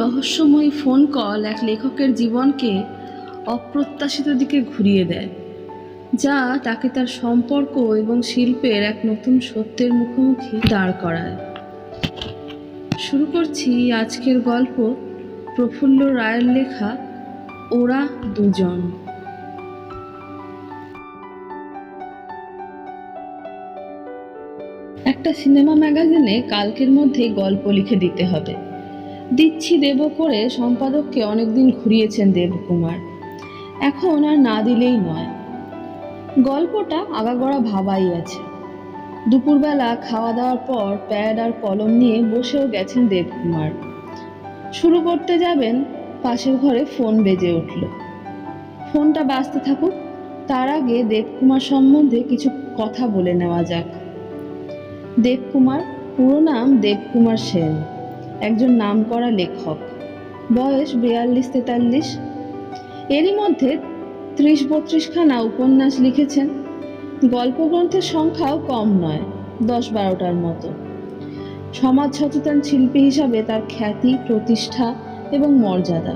রহস্যময়ী phone call এক লেখকের জীবনকে অপ্রত্যাশিত দিকে ঘুরিয়ে দেয়, যা তাকে তার সম্পর্ক এবং শিল্পের এক নতুন সত্যের মুখোমুখি দাঁড় করায়। শুরু করছি আজকের গল্প প্রফুল্ল রায়ের লেখা ওরা দুজন। একটা সিনেমা ম্যাগাজিনে কালকের মধ্যেই গল্প লিখে দিতে হবে। দিচ্ছি দেব করে সম্পাদককে অনেকদিন ঘুরিয়েছেন দেবকুমার। এখন আর না দিলেই নয়। গল্পটা আগাগড়া ভাবাই আছে। দুপুরবেলা খাওয়া দাওয়ার পর প্যাড আর কলম নিয়ে বসেও গেছেন দেবকুমার। শুরু করতে যাবেন, পাশের ঘরে ফোন বেজে উঠল। ফোনটা বাজতে থাকুক, তার আগে দেবকুমার সম্বন্ধে কিছু কথা বলে নেওয়া যাক। দেবকুমার, পুরো নাম দেবকুমার সেন। একজন নামকরা লেখক। বয়স বিয়াল্লিশ তেতাল্লিশ। এরই মধ্যে ত্রিশ বত্রিশখানা উপন্যাস লিখেছেন। গল্পগ্রন্থের সংখ্যাও কম নয়, দশ বারোটার মতো। সমাজ সচেতন শিল্পী হিসাবে তার খ্যাতি, প্রতিষ্ঠা এবং মর্যাদা।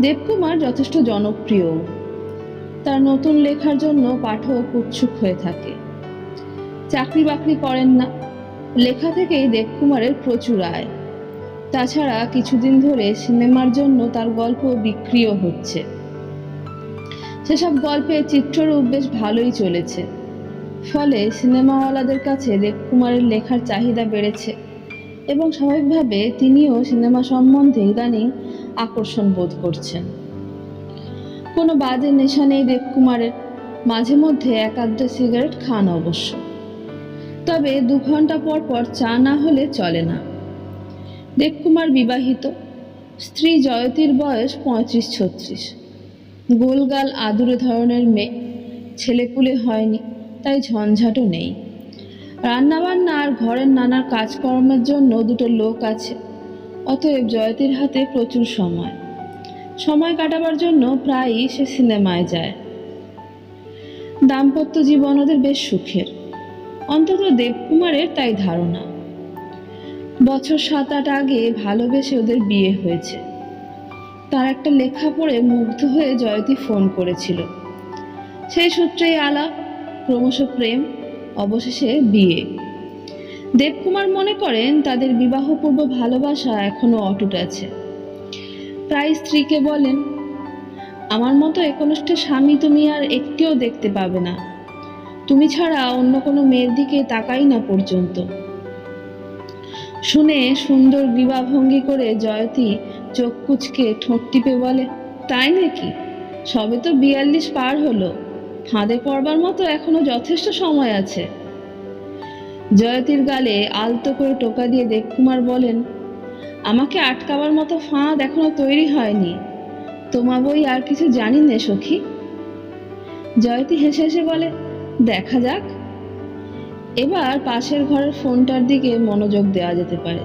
দেবকুমার যথেষ্ট জনপ্রিয় তার নতুন লেখার জন্য পাঠক উৎসুক হয়ে থাকে। চাকরি বাকরি করেন না। লেখা থেকেই দেবকুমারের প্রচুর আয়। তাছাড়া কিছুদিন ধরে সিনেমার জন্য তার গল্প বিক্রিও হচ্ছে। সেসব গল্পে চিত্ররূপ বেশ ভালোই চলেছে। ফলে সিনেমাওয়ালাদের কাছে দেবকুমারের লেখার চাহিদা বেড়েছে এবং স্বাভাবিকভাবে তিনিও সিনেমা সম্বন্ধে ইদানিং আকর্ষণ বোধ করছেন। কোনো বাজে নেশা নেই দেবকুমারের মাঝে মধ্যে এক আধটা সিগারেট খান অবশ্য। তবে দু ঘণ্টা পর পর চা না হলে চলে না। দেবকুমার বিবাহিত। স্ত্রী জয়তীর বয়স পঁয়ত্রিশ ছত্রিশ। গোলগাল আদুরে ধরনের মেয়ে। ছেলেপুলে হয়নি, তাই ঝঞ্ঝাটও নেই। রান্নাবান্না আর ঘরের নানার কাজকর্মের জন্য দুটো লোক আছে। অতএব জয়তীর হাতে প্রচুর সময়। সময় কাটাবার জন্য প্রায়ই সে সিনেমায় যায়। দাম্পত্য জীবন ওদের বেশ সুখের। অন্তত দেবকুমারের তাই ধারণা। বছর সাত আট আগে ভালোবেসে ওদের বিয়ে হয়েছে। তার একটা লেখা পড়ে মুগ্ধ হয়ে জয়তী ফোন করেছিল। সেই সূত্রেই আলাপ, ক্রমশ প্রেম, অবশেষে বিয়ে। দেবকুমার মনে করেন তাদের বিবাহপূর্ব ভালোবাসা এখনও অটুট আছে। প্রায় স্ত্রীকে বলেন, আমার মতো একনিষ্ঠ স্বামী তুমি আর একটিও দেখতে পাবে না। তুমি ছাড়া অন্য কোনো মেয়ের দিকে তাকাই না পর্যন্ত। শুনে সুন্দর গ্রীবাভঙ্গি করে জয়তী চোখ কুচকে ঠোঁট টিপে বলে, তাই নাকি? সবে তো বিয়াল্লিশ পার হলো। ফাঁদে পড়বার মতো এখনও যথেষ্ট সময় আছে। জয়তীর গালে আলতো করে টোকা দিয়ে দেবকুমার বলেন, আমাকে আটকাবার মতো ফাঁদ এখনও তৈরি হয়নি। তোমা বই আর কিছু জানি নে, সখী। জয়তী হেসে হেসে বলে, দেখা যাক। এবার পাশের ঘরের ফোনটার দিকে মনোযোগ দেওয়া যেতে পারে।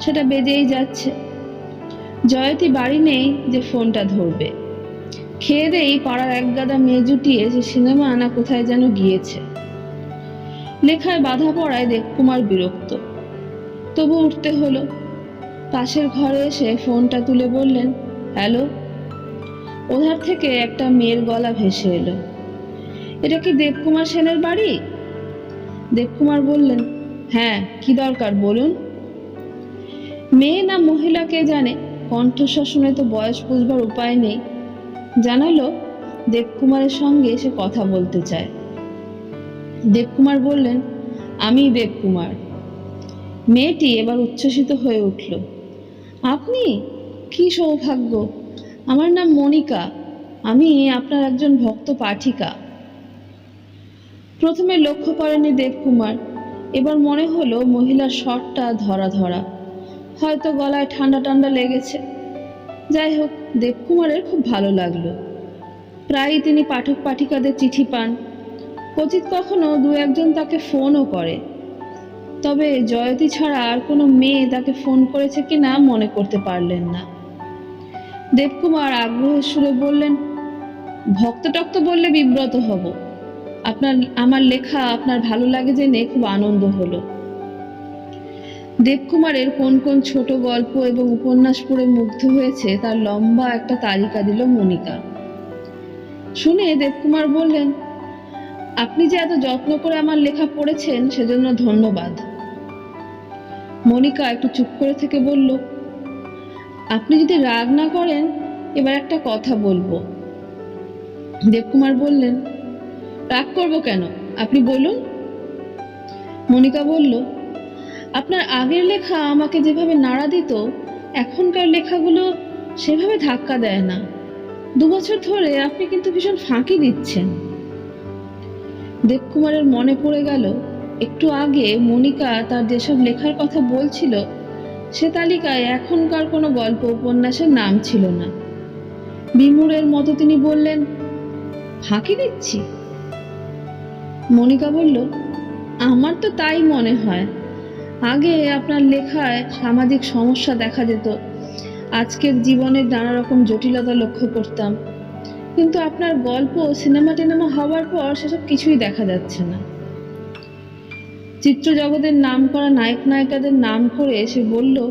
সেটা বেজেই যাচ্ছে। জয়তী বাড়ি নেই যে ফোনটা ধরবে। খেয়ে দেই পাড়ার এক গাদা মেয়ে জুটিয়ে সে সিনেমা আনা কোথায় যেন গিয়েছে। লেখায় বাধা পড়ায় দেবকুমার বিরক্ত। তবু উঠতে হলো। পাশের ঘরে এসে ফোনটা তুলে বললেন, হ্যালো? ওধার থেকে একটা মেয়ের গলা ভেসে এলো। এটা কি দেবকুমার সেনের বাড়ি? দেবকুমার বললেন হ্যাঁ কি দরকার বলুন? মেয়ে না মহিলা কে জানে? কণ্ঠস্বর শুনে তো বয়স বুঝবার উপায় নেই। জানালো দেবকুমারের সঙ্গে সে কথা বলতে চায়। দেবকুমার বললেন, আমি দেবকুমার। মেয়েটি এবার উচ্ছ্বসিত হয়ে উঠল। আপনি? কি সৌভাগ্য! আমার নাম মনিকা। আমি আপনার একজন ভক্ত পাঠিকা। প্রথমে লক্ষ্য করেনি দেবকুমার। এবার মনে হলো মহিলার স্বরটা ধরা ধরা। হয়তো গলায় ঠান্ডা ঠান্ডা লেগেছে। যাই হোক, দেবকুমারের খুব ভালো লাগল। প্রায়ই তিনি পাঠক পাঠিকাদের চিঠি পান। কচিত কখনো দু একজন তাকে ফোনও করে। তবে জয়তী ছাড়া আর কোনো মেয়ে তাকে ফোন করেছে কিনা মনে করতে পারলেন না। দেবকুমার আগ্রহের সুরে বললেন ভক্ত টক্ত বললে বিব্রত হব। আপনার, আমার লেখা আপনার ভালো লাগে জেনে খুব আনন্দ হলো। দেবকুমারের কোন কোন ছোট গল্প এবং উপন্যাস পড়ে মুগ্ধ হয়েছে তার লম্বা একটা তালিকা দিল মনিকা। শুনে দেবকুমার বললেন, আপনি যে এত যত্ন করে আমার লেখা পড়েছেন সেজন্য ধন্যবাদ। মনিকা একটু চুপ করে থেকে বলল, আপনি যদি রাগ না করেন, এবার একটা কথা বলব। দেবকুমার বললেন রাগ করব কেন? আপনি বলুন। মনিকা বলল, আপনার আগের লেখা আমাকে যেভাবে নাড়া দিত, এখনকার লেখাগুলো সেভাবে ধাক্কা দেয় না। দু বছর ধরে আপনি কিন্তু ভীষণ ফাঁকি দিচ্ছেন। দেবকুমারের মনে পড়ে গেল, একটু আগে মনিকা তার যেসব লেখার কথা বলছিল, সে তালিকায় এখনকার কোনো গল্প, উপন্যাসের নাম ছিল না। বিমুরের মতো তিনি বললেন, ফাঁকি দিচ্ছি? মনিকা বলল, আমার তো তাই মনে হয়। আগে আপনার লেখায় সামাজিক সমস্যা দেখা যেত। আজকের জীবনের নানা রকম জটিলতা লক্ষ্য করতাম। কিন্তু আপনার গল্প সিনেমা টিনেমা হওয়ার পর সেসব কিছুই দেখা যাচ্ছে না। চিত্র জগতের নাম করা নায়ক নায়িকাদের নাম করে সে বলল,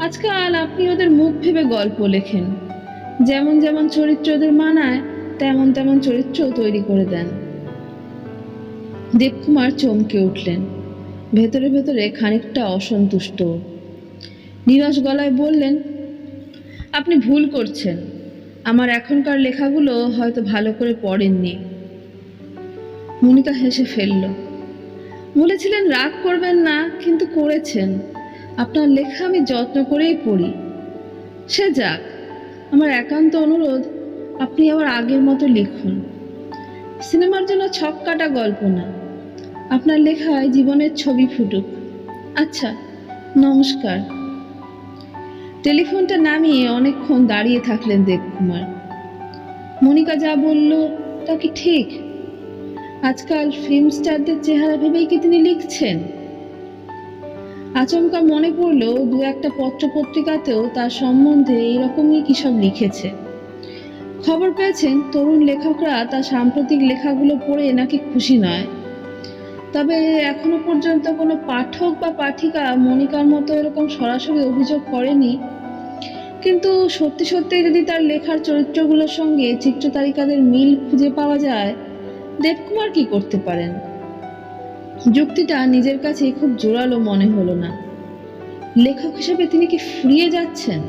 আজকাল আপনি ওদের মুখ ভেবে গল্প লেখেন। যেমন যেমন চরিত্র ওদের মানায়, তেমন তেমন চরিত্র তৈরি করে দেন। দেবকুমার চমকে উঠলেন। ভেতরে ভেতরে খানিকটা অসন্তুষ্ট। নিরস গলায় বললেন, আপনি ভুল করছেন। আমার এখনকার লেখাগুলো হয়তো ভালো করে পড়েননি। মনিকা হেসে ফেলল, বলেছিলেন রাগ করবেন না, কিন্তু করেছেন। আপনার লেখা আমি যত্ন করেই পড়ি। সে যাক, আমার একান্ত অনুরোধ, আপনি আবার আগের মতো লিখুন। সিনেমার জন্য ছক কাটা গল্প না। আপনার লেখায় জীবনের ছবি ফুটুক। আচ্ছা নমস্কার। টেলিফোনটা নামিয়ে অনেকক্ষণ দাঁড়িয়ে থাকলেন দেবকুমার। মনিকা যা বলল, তা কি ঠিক? আজকাল ফিল্ম স্টারদের চেহারা ভেবেই কি তিনি লিখছেন? আচমকা মনে পড়ল, দু একটা পত্র পত্রিকাতেও তার সম্বন্ধে এরকমই কি সব লিখেছে। খবর পেয়েছেন, তরুণ লেখকরা তার সাম্প্রতিক লেখাগুলো পড়ে নাকি খুশি নয়। তবে এখনও পর্যন্ত কোনো পাঠক বা পাঠিকা মনিকার মতো এরকম সরাসরি অভিযোগ করেনি। কিন্তু সত্যি সত্যি যদি তার লেখার চরিত্রগুলোর সঙ্গে চিত্র তালিকাদের মিল খুঁজে পাওয়া যায়, দেবকুমার কি করতে পারেন? যুক্তিটা নিজের কাছে খুব জোরালো মনে হলো না। লেখক হিসেবে তিনি কি ফুরিয়ে যাচ্ছেন?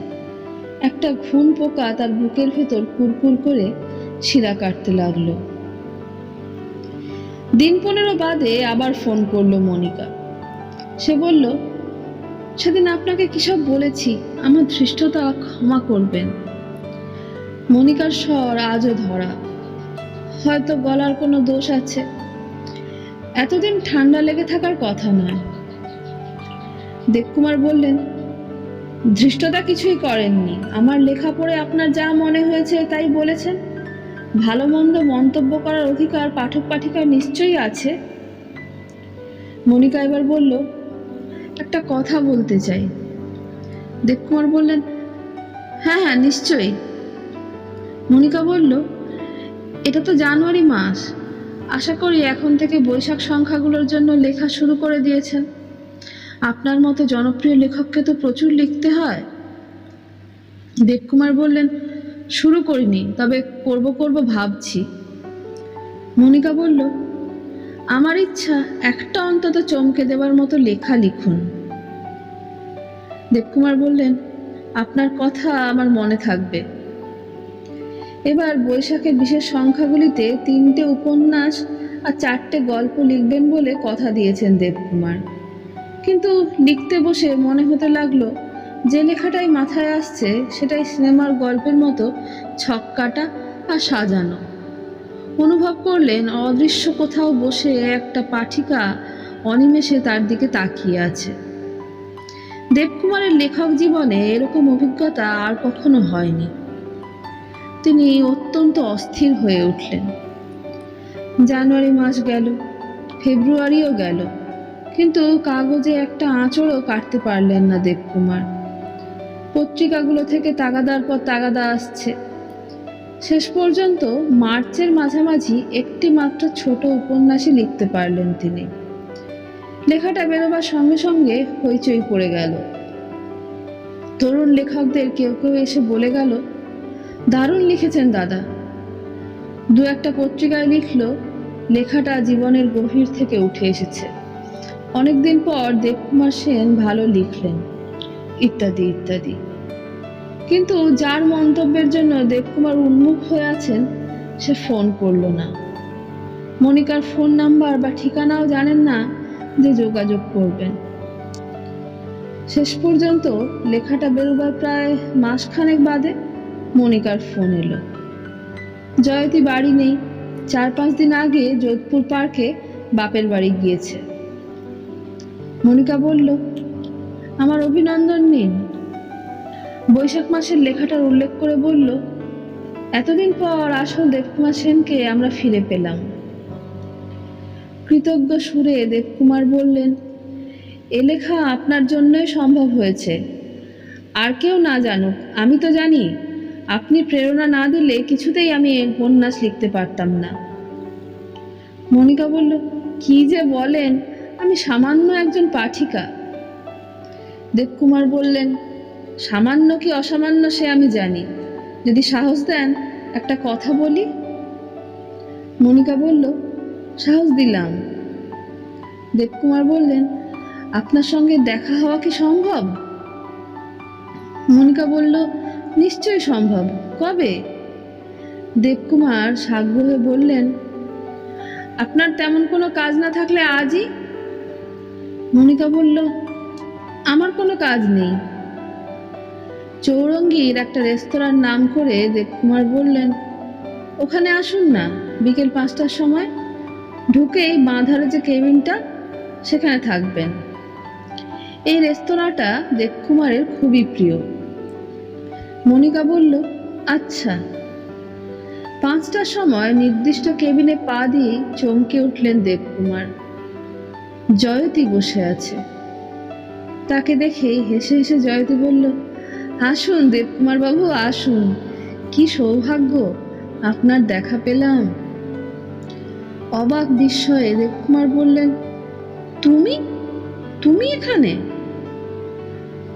একটা ঘুম পোকা তার বুকের ভেতর কুরকুর করে শিরা কাটতে লাগল। দিন পনেরো বাদে আবার ফোন করল মনিকা। সে বলল, সেদিন আপনাকে কিসব বলেছি? আমার ধৃষ্টতা ক্ষমা করবেন মনিকার স্বর আজও ধরা। হয়তো গলার কোনো দোষ আছে। এতদিন ঠান্ডা লেগে থাকার কথা নয়। দেবকুমার বললেন, ধৃষ্টতা কিছুই করেননি। আমার লেখা পড়ে আপনার যা মনে হয়েছে তাই বলেছেন? ভালো মন্দ মন্তব্য করার অধিকার পাঠক পাঠিকার নিশ্চয়ই আছে? মনিকা এবার বলল, একটা কথা বলতে চাই। দেবকুমার বললেন হ্যাঁ হ্যাঁ নিশ্চয়ই। মনিকা বলল, এটা তো জানুয়ারি মাস। আশা করি এখন থেকে বৈশাখ সংখ্যাগুলোর জন্য লেখা শুরু করে দিয়েছেন। আপনার মতো জনপ্রিয় লেখককে তো প্রচুর লিখতে হয়। দেবকুমার বললেন শুরু করিনি, তবে করব করব ভাবছি। মনিকা বলল, আমার ইচ্ছা একটা অন্তত চমকে দেওয়ার মতো লেখা লিখুন। দেবকুমার বললেন, আপনার কথা আমার মনে থাকবে। এবার বৈশাখের বিশেষ সংখ্যাগুলিতে তিনটে উপন্যাস আর চারটে গল্প লিখবেন বলে কথা দিয়েছেন দেবকুমার। কিন্তু লিখতে বসে মনে হতে লাগল যে লেখাটাই মাথায় আসছে, সেটাই সিনেমার গল্পের মতো ছক্কাটা আর সাজানো। অনুভব করলেন অদৃশ্য কোথাও বসে একটা পাঠিকা অনিমেষে তার দিকে তাকিয়ে আছে। দেবকুমারের লেখক জীবনে এরকম অভিজ্ঞতা আর কখনো হয়নি। তিনি অত্যন্ত অস্থির হয়ে উঠলেন। জানুয়ারি মাস গেল, ফেব্রুয়ারিও গেল, কিন্তু কাগজে একটা আঁচড়ও কাটতে পারলেন না দেবকুমার। পত্রিকাগুলো থেকে তাগাদার পর তাগাদা আসছে। শেষ পর্যন্ত মার্চের মাঝামাঝি একটি মাত্র ছোট উপন্যাসই লিখতে পারলেন তিনি। লেখাটা বেরোবার সঙ্গে সঙ্গে হইচই পড়ে গেল। তরুণ লেখকদের কেউ কেউ এসে বলে গেল, দারুণ লিখেছেন দাদা। দু একটা পত্রিকায় লিখল, লেখাটা জীবনের গভীর থেকে উঠে এসেছে। অনেকদিন পর দেবকুমার সেন ভালো লিখলেন। ইত্যাদি ইত্যাদি। কিন্তু যার মন্তব্যের জন্য দেবকুমার উন্মুখ হয়ে আছেন, সে ফোন করল না। মনিকার ফোন নাম্বার বা ঠিকানাও জানেন না যে যোগাযোগ করবেন। শেষ পর্যন্ত লেখাটা বেরোবার প্রায় মাসখানেক বাদে মনিকার ফোন এলো। জয়তী বাড়ি নেই। চার পাঁচ দিন আগে যোধপুর পার্কে বাপের বাড়ি গিয়েছে। মনিকা বলল আমার অভিনন্দন নিন বৈশাখ মাসের লেখাটার উল্লেখ করে বলল, এতদিন পর আসল দেবকুমার সেনকে আমরা ফিরে পেলাম। কৃতজ্ঞ সুরে দেবকুমার বললেন, এ লেখা আপনার জন্যই সম্ভব হয়েছে। আর কেউ না জানুক, আমি তো জানি, আপনি প্রেরণা না দিলে কিছুতেই আমি উপন্যাস লিখতে পারতাম না। মনিকা বলল, কি যে বলেন, আমি সামান্য একজন পাঠিকা। দেবকুমার বললেন, সামান্য কি অসামান্য সে আমি জানি। যদি সাহস দেন, একটা কথা বলি? মনিকা বলল, সাহস দিলাম। দেবকুমার বললেন, আপনার সঙ্গে দেখা হওয়া কি সম্ভব? মনিকা বলল নিশ্চয় সম্ভব। কবে? দেবকুমার সাগ্রহে বললেন, আপনার তেমন কোনো কাজ না থাকলে আজই? মনিকা বলল আমার কোনো কাজ নেই। চৌরঙ্গীর একটা রেস্তোরাঁর নাম করে দেবকুমার বললেন, ওখানে আসুন না, বিকেল পাঁচটার সময়। ঢুকেই বাঁ ধারে যে কেবিনটা, সেখানে থাকবেন। এই রেস্তোরাঁটা দেবকুমারের খুবই প্রিয়। মনিকা বলল আচ্ছা। পাঁচটার সময় নির্দিষ্ট কেবিনে পা দিয়ে চমকে উঠলেন দেবকুমার জয়তী বসে আছে। তাকে দেখেই হেসে হেসে জয়তী বলল, আসুন দেবকুমার বাবু, আসুন। কি সৌভাগ্য, আপনার দেখা পেলাম। অবাক বিস্ময়ে দেবকুমার বললেন, তুমি? তুমি এখানে?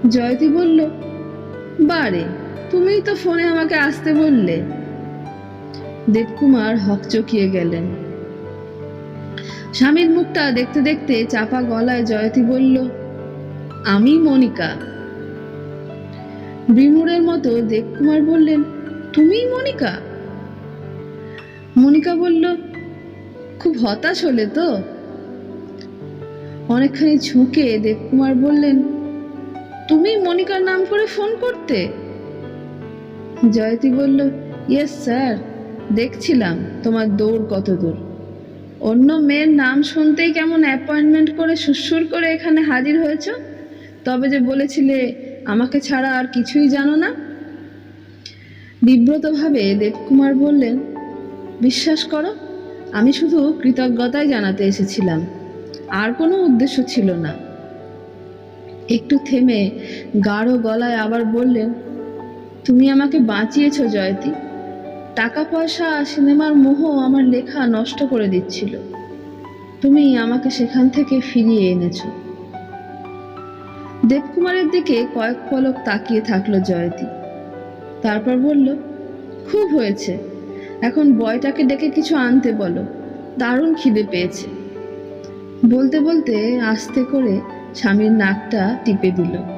জয়তী বলল, বারে, তুমিই তো ফোনে আমাকে আসতে বললে। দেবকুমার হকচকিয়ে গেলেন। স্বামীর মুখটা দেখতে দেখতে চাপা গলায় জয়তী বলল আমি মনিকা। বিমুরের মতো দেবকুমার বললেন, তুমিই মনিকা? মনিকা বলল, খুব হতাশ হলে তো? অনেকখানি ঝুঁকে দেবকুমার বললেন, তুমি মনিকার নাম করে ফোন করতে? জয়তী বলল, ইয়েস স্যার, দেখছিলাম তোমার দৌড় কত দূর। অন্য মেয়ের নাম শুনতেই কেমন অ্যাপয়েন্টমেন্ট করে সুসুর করে এখানে হাজির হয়েছ? তবে যে বলেছিলে, আমাকে ছাড়া আর কিছুই জানো না? বিব্রতভাবে দেবকুমার বললেন, বিশ্বাস করো, আমি শুধু কৃতজ্ঞতাই জানাতে এসেছিলাম, আর কোনো উদ্দেশ্য ছিল না। একটু থেমে গাঢ় গলায় আবার বললেন, তুমি আমাকে বাঁচিয়েছো, জয়তী। টাকা পয়সা সিনেমার মোহ আমার লেখা নষ্ট করে দিচ্ছিল। তুমি আমাকে সেখান থেকে ফিরিয়ে এনেছো। দেবকুমারের দিকে কয়েক পলক তাকিয়ে থাকল জয়তী তারপর বলল, খুব হয়েছে। এখন বয়টাকে ডেকে কিছু আনতে বলো। দারুণ খিদে পেয়েছে। বলতে বলতে আস্তে করে স্বামীর নাকটা টিপে দিল।